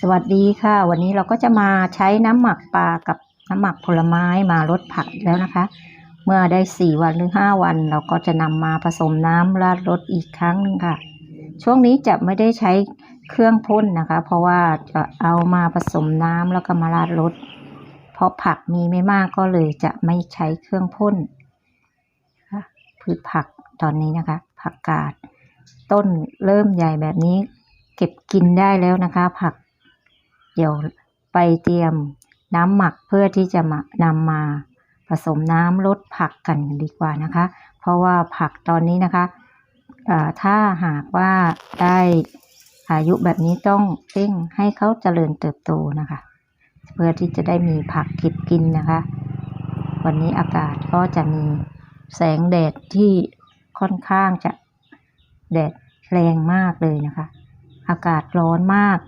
สวัสดีค่ะ วันนี้เราก็จะมาใช้น้ำหมักปลากับน้ำหมักผลไม้มาลดผักแล้วนะคะ เมื่อได้สี่วันหรือห้าวัน เราก็จะนำมาผสมน้ำราดรสอีกครั้งหนึงค่ะ ช่วงนี้จะไม่ได้ใช้เครื่องพ่นนะคะ เพราะว่าจะเอามาผสมน้ำแล้วก็มาราดรสเพราะผักมีไม่มากก็เลยจะไม่ใช้เครื่องพ่นพืชผักตอนนี้นะคะ ผักกาด ต้นเริ่มใหญ่แบบนี้ เก็บกินได้แล้วนะคะ ผัก เดี๋ยวไปเตรียมน้ำหมักเพื่อที่จะมานำมาผสมน้ำลดผักกันดีกว่านะคะ เพราะว่าผักตอนนี้นะคะถ้าหากว่าได้อายุแบบนี้ต้องเร่งให้เขาเจริญเติบโตนะคะ เพื่อที่จะได้มีผักเก็บกินนะคะ วันนี้อากาศก็จะมีแสงแดดที่ค่อนข้างจะแดดแรงมากเลยนะคะ อากาศร้อนมาก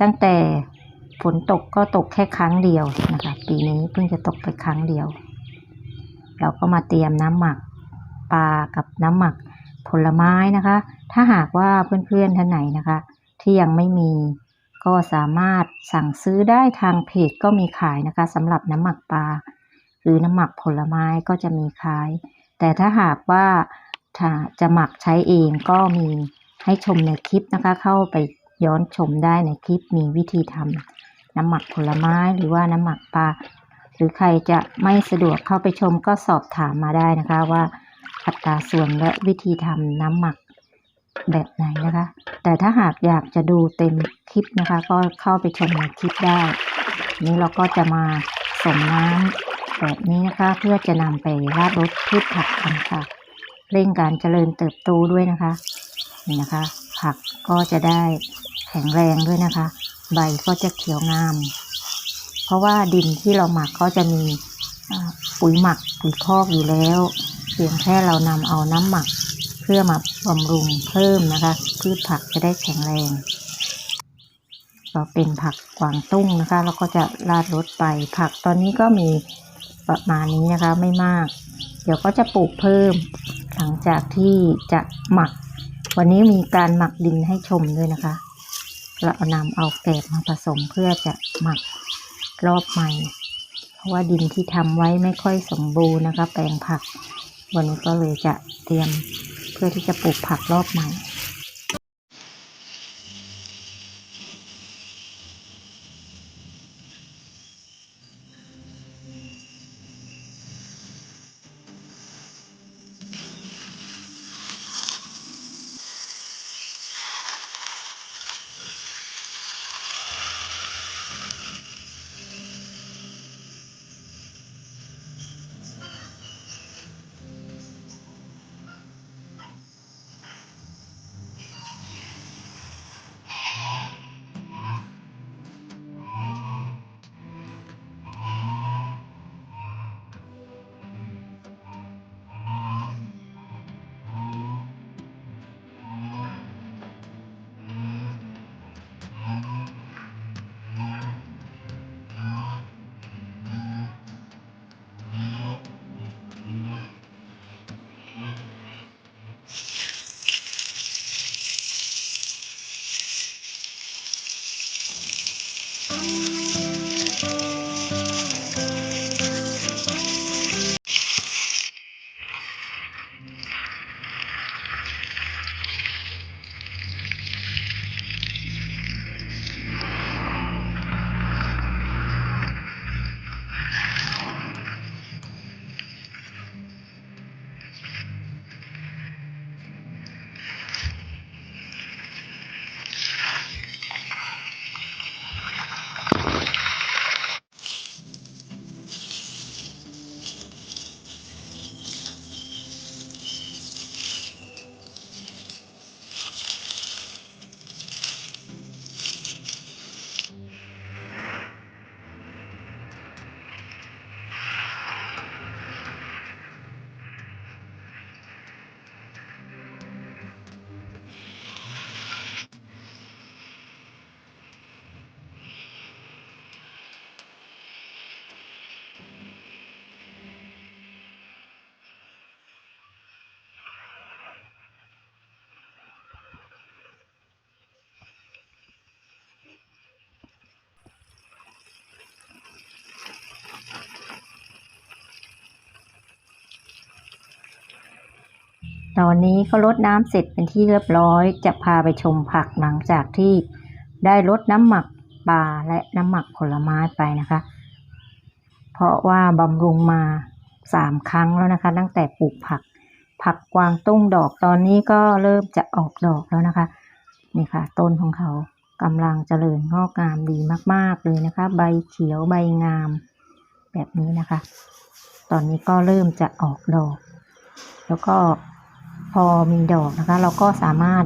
ตั้งแต่ ฝนตกก็ตกแค่ครั้งเดียวนะคะ ปีนี้เพิ่งจะตกไปครั้งเดียว เราก็มาเตรียมน้ำหมักปลากับน้ำหมักผลไม้นะคะ ถ้าหากว่าเพื่อนๆท่านไหนนะคะ ที่ยังไม่มีก็สามารถสั่งซื้อได้ทางเพจก็มีขายนะคะสำหรับน้ำหมักปลาหรือน้ำหมักผลไม้ก็จะมีขาย แต่ถ้าหากว่าถ้าจะหมักใช้เองก็มีให้ชมในคลิปนะคะ เข้าไปย้อนชมได้ในคลิปมีวิธีทำ น้ำหมักผลไม้หรือว่าน้ำหมักปลาหรือใครจะไม่สะดวกเข้าไปชมก็สอบถามมาได้นะคะว่าอัตราส่วนและวิธีทำน้ำหมักแบบไหนนะคะ แต่ถ้าหากอยากจะดูเต็มคลิปนะคะ ก็เข้าไปชมในคลิปได้ นี้เราก็จะมาสมน้ำแบบนี้นะคะ เพื่อจะนำไปราดรสพืชผักกันค่ะ เร่งการเจริญเติบโตด้วยนะคะนี่นะคะ ผักก็จะได้แข็งแรงด้วยนะคะ ใบก็จะเขียวงาม เพราะว่าดินที่เราหมักก็จะมีปุ๋ยหมักปุ๋ยคอกอยู่แล้ว เพียงแค่เรานำเอาน้ำหมักเพื่อมาบำรุงเพิ่มนะคะพืชผักจะได้แข็งแรงก็เป็นผักกวางตุ้งนะคะแล้วก็จะราดรสไปผักตอนนี้ก็มีประมาณนี้นะคะไม่มาก เดี๋ยวก็จะปลูกเพิ่ม หลังจากที่จะหมัก วันนี้มีการหมักดินให้ชมด้วยนะคะ เราเอานำเอาแกบมาผสมเพื่อจะหมักรอบใหม่ เพราะว่าดินที่ทำไว้ไม่ค่อยสมบูรณ์นะคะ แปลงผัก วันนี้ก็เลยจะเตรียมเพื่อที่จะปลูกผักรอบใหม่ ตอนนี้ก็รดน้ำเสร็จเป็นที่เรียบร้อย จะพาไปชมผักหลังจากที่ได้รดน้ำหมักปลาและน้ำหมักผลไม้ไปนะคะ เพราะว่าบำรุงมาสามครั้งแล้วนะคะ ตั้งแต่ปลูกผัก ผักกวางตุ้งดอกตอนนี้ก็เริ่มจะออกดอกแล้วนะคะนี่ค่ะ ต้นของเขากำลังเจริญงอกงามดีมาก ๆ เลยนะคะ ใบเขียวใบงาม แบบนี้นะคะ ตอนนี้ก็เริ่มจะออกดอก แล้วก็ พอมีดอกนะคะ เราก็สามารถ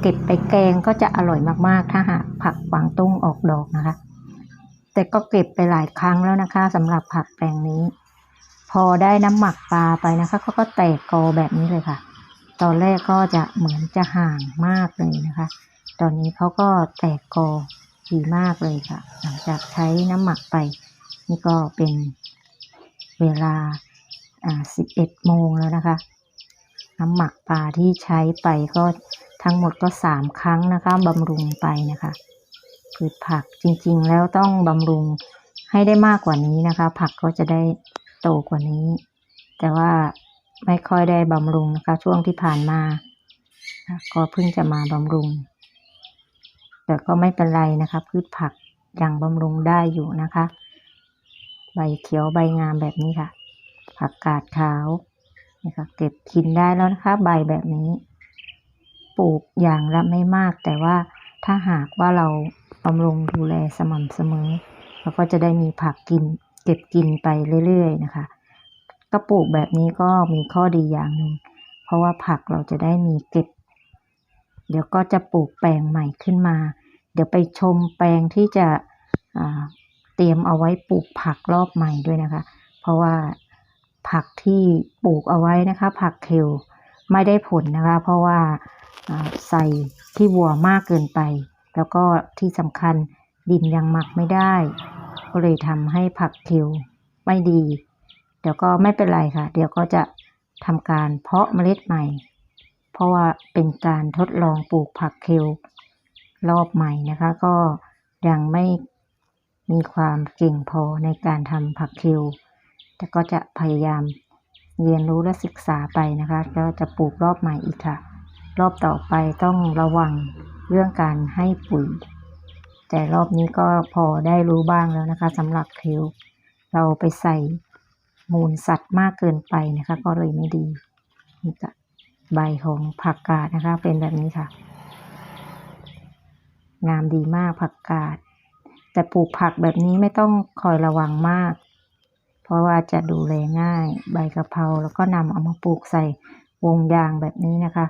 เก็บไปแกงก็จะอร่อยมากๆ ถ้าหากผักกวางตุ้งออกดอกนะคะ แต่ก็เก็บไปหลายครั้งแล้วนะคะสำหรับผักแปลงนี้ พอได้น้ำหมักปลาไปนะคะเขาก็แตกกอแบบนี้เลยค่ะ ตอนแรกก็จะเหมือนจะห่างมากเลยนะคะ ตอนนี้เขาก็แตกกอดีมากเลยค่ะ หลังจากใช้น้ำหมักไป นี่ก็เป็นเวลาอ่า11โมงแล้วนะคะ น้ำหมักปลาที่ใช้ไปก็ทั้งหมดก็สามครั้งนะคะบำรุงไปนะคะพืชผักจริงๆ แล้วต้องบำรุงให้ได้มากกว่านี้นะคะ ผักก็จะได้โตกว่านี้ แต่ว่าไม่ค่อยได้บำรุงนะคะ ช่วงที่ผ่านมาก็เพิ่งจะมาบำรุง แต่ก็ไม่เป็นไรนะคะ พืชผักยังบำรุงได้อยู่นะคะ ใบเขียวใบงามแบบนี้ค่ะ ผักกาดขาว นี่ค่ะเก็บกินได้แล้วนะคะ ใบแบบนี้ ปลูกอย่างละไม่มาก แต่ว่าถ้าหากว่าเราบำรุงดูแลสม่ำเสมอเราก็จะได้มีผักกิน เก็บกินไปเรื่อยๆนะคะก็ปลูกแบบนี้ก็มีข้อดีอย่างหนึ่งเพราะว่าผักเราจะได้มีเก็บ เดี๋ยวก็จะปลูกแปลงใหม่ขึ้นมา เดี๋ยวไปชมแปลงที่จะเตรียมเอาไว้ปลูกผักรอบใหม่ด้วยนะคะ เพราะว่า ผักที่ปลูกเอาไว้นะคะ ผักเคลไม่ได้ผลนะคะ เพราะว่าใส่ที่วัวมากเกินไป แล้วก็ที่สำคัญดินยังหมักไม่ได้ ก็เลยทำให้ผักเคลไม่ดี เดี๋ยวก็ไม่เป็นไรค่ะ เดี๋ยวก็จะทำการเพาะเมล็ดใหม่ เพราะว่าเป็นการทดลองปลูกผักเคลรอบใหม่นะคะ ก็ยังไม่มีความเก่งพอในการทำผักเคล แต่ก็จะพยายามเรียนรู้และศึกษาไปนะคะแล้วจะปลูกรอบใหม่อีกค่ะ รอบต่อไปต้องระวังเรื่องการให้ปุ๋ย แต่รอบนี้ก็พอได้รู้บ้างแล้วนะคะสำหรับเคลเราไปใส่มูลสัตว์มากเกินไปนะคะ ก็เลยไม่ดีนี่ก็ใบของผักกาดนะคะ เป็นแบบนี้ค่ะ งามดีมากผักกาด แต่ปลูกผักแบบนี้ไม่ต้องคอยระวังมาก เพราะว่าจะดูแลง่ายใบกะเพราแล้วก็นำเอามาปลูกใส่วงยางแบบนี้นะคะ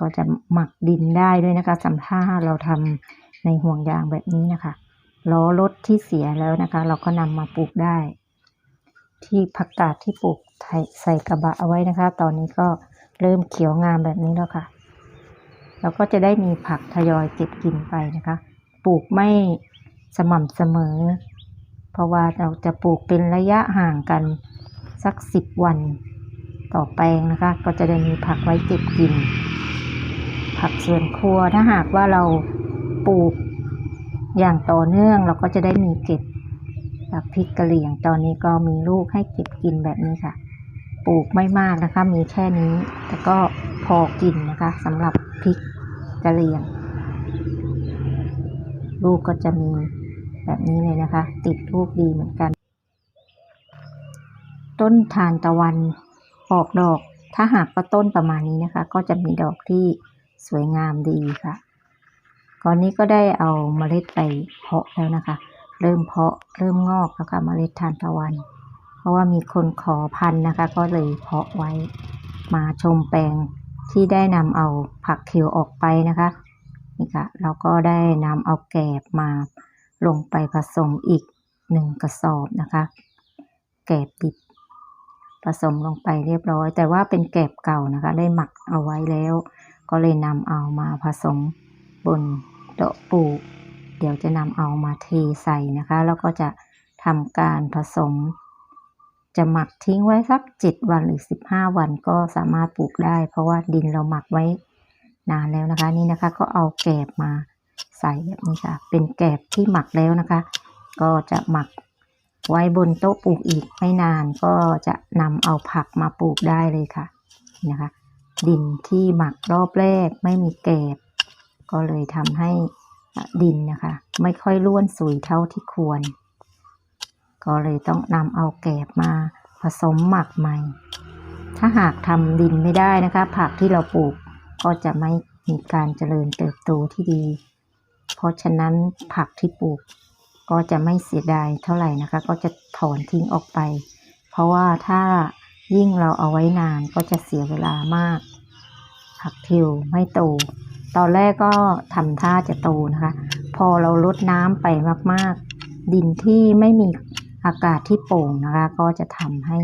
ก็จะหมักดินได้ด้วยนะคะสำหรับถ้าเราทำในห่วงยางแบบนี้นะคะล้อรถที่เสียแล้วนะคะ เราก็นำมาปลูกได้ ที่ผักกาดที่ปลูกใส่กระบะเอาไว้นะคะ ตอนนี้ก็เริ่มเขียวงามแบบนี้แล้วค่ะเราก็จะได้มีผักทยอยเก็บกินไปนะคะ ปลูกไม่สม่ำเสมอ เพราะว่าเราจะปลูกเป็นระยะห่างกันสักสิบวันต่อแปลงนะคะ ก็จะได้มีผักไว้เก็บกิน ผักสวนครัวถ้าหากว่าเราปลูกอย่างต่อเนื่องเราก็จะได้มีเก็บแบบพริกกะเหรี่ยงตอนนี้ก็มีลูกให้เก็บกินแบบนี้ค่ะ ปลูกไม่มากนะคะ มีแค่นี้ แต่ก็พอกินนะคะสำหรับพริกกะเหรี่ยง ลูกก็จะมี แบบนี้เลยนะคะ ติดลูกดีเหมือนกัน ต้นทานตะวันออกดอก ถ้าหากว่าต้นประมาณนี้นะคะ ก็จะมีดอกที่สวยงามดีค่ะก่อนนี้ก็ได้เอาเมล็ดไปเพาะแล้วนะคะ เริ่มเพาะเริ่มงอกแล้วค่ะเมล็ดทานตะวัน เพราะว่ามีคนขอพันธุ์นะคะ ก็เลยเพาะไว้มาชมแปลงที่ได้นำเอาผักเขียวออกไปนะคะนี่ค่ะเราก็ได้นำเอาแกบมา ลงไปผสมอีกหนึ่งกระสอบนะคะ แกบดิบ ผสมลงไปเรียบร้อย แต่ว่าเป็นแกบเก่านะคะ ได้หมักเอาไว้แล้ว ก็เลยนำเอามาผสมบนโต๊ะปลูกเดี๋ยวจะนำเอามาเทใส่นะคะ แล้วก็จะทำการผสม จะหมักทิ้งไว้สักเจ็ดวันหรือสิบห้าวันก็สามารถปลูกได้ เพราะว่าดินเราหมักไว้นานแล้วนะคะ นี่นะคะก็เอาแกบมา ใสแบบนี้ค่ะ เป็นแกบที่หมักแล้วนะคะ ก็จะหมักไว้บนโต๊ะปลูกอีกไม่นานก็จะนำเอาผักมาปลูกได้เลยค่ะนะคะ ดินที่หมักรอบแรกไม่มีแกบ ก็เลยทำให้ดินนะคะ ไม่ค่อยร่วนสุยเท่าที่ควร ก็เลยต้องนำเอาแกบมาผสมหมักใหม่ ถ้าหากทำดินไม่ได้นะคะ ผักที่เราปลูกก็จะไม่มีการเจริญเติบโตที่ดี ราะฉะนั้นผักที่ปลูกก็จะไม่เสียดายเท่าไหร่นะคะ ก็จะถอนทิ้งออกไป เพราะว่าถ้ายิ่งเราเอาไว้นานก็จะเสียเวลามาก ผักทิวไม่โต ตอนแรกก็ทำท่าจะโตนะคะ พอเราลดน้ำไปมากๆ ดินที่ไม่มีอากาศที่โปร่งนะคะ ก็จะทำให้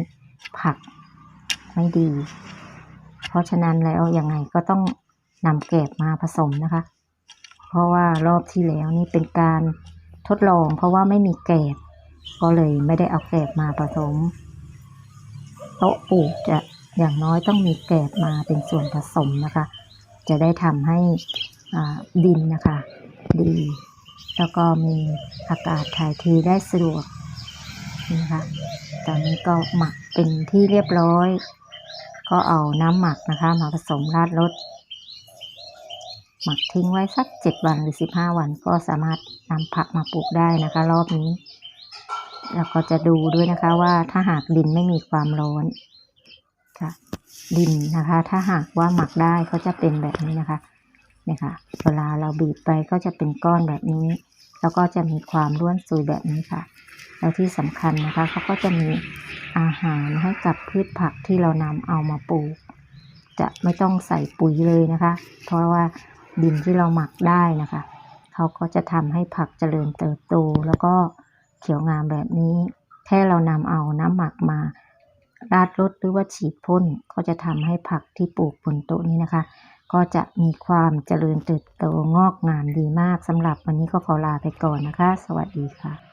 ผักไม่ดี เพราะฉะนั้นแล้วยังไงก็ต้องนำแกบมาผสมนะคะ เพราะว่ารอบที่แล้วนี่เป็นการทดลอง เพราะว่าไม่มีแกบ ก็เลยไม่ได้เอาแกบมาผสม โต๊ะปลูกจะอย่างน้อยต้องมีแกบมาเป็นส่วนผสมนะคะ จะได้ทำให้อ่าดินนะคะ ดี แล้วก็มีอากาศถ่ายเทได้สะดวกนะคะตอนนี้ก็หมักเป็นที่เรียบร้อย ก็เอาน้ำหมักนะคะ มาผสมราดรส หมักทิ้งไว้สักเจ็ดวันหรือสิบห้าวันก็สามารถนำผักมาปลูกได้นะคะ รอบนี้ แล้วก็จะดูด้วยนะคะว่าถ้าหากดินไม่มีความร้อนค่ะดินนะคะ ถ้าหากว่าหมักได้ก็จะเป็นแบบนี้นะคะเนี่ยค่ะเวลาเราบีบไปก็จะเป็นก้อนแบบนี้ แล้วก็จะมีความร่วนซุยแบบนี้ค่ะ แล้วที่สำคัญนะคะเขาก็จะมีอาหารให้กับพืชผักที่เรานำเอามาปลูก จะไม่ต้องใส่ปุ๋ยเลยนะคะ เพราะว่า ดินที่เราหมักได้นะคะ เขาก็จะทำให้ผักเจริญเติบโต แล้วก็เขียวงามแบบนี้ แค่เรานำเอาน้ำหมักมาราดรดหรือว่าฉีดพ่นก็จะทำให้ผักที่ปลูกบนโต๊ะนี้นะคะ ก็จะมีความเจริญเติบโตงอกงามดีมากสำหรับวันนี้ก็ขอลาไปก่อนนะคะ สวัสดีค่ะ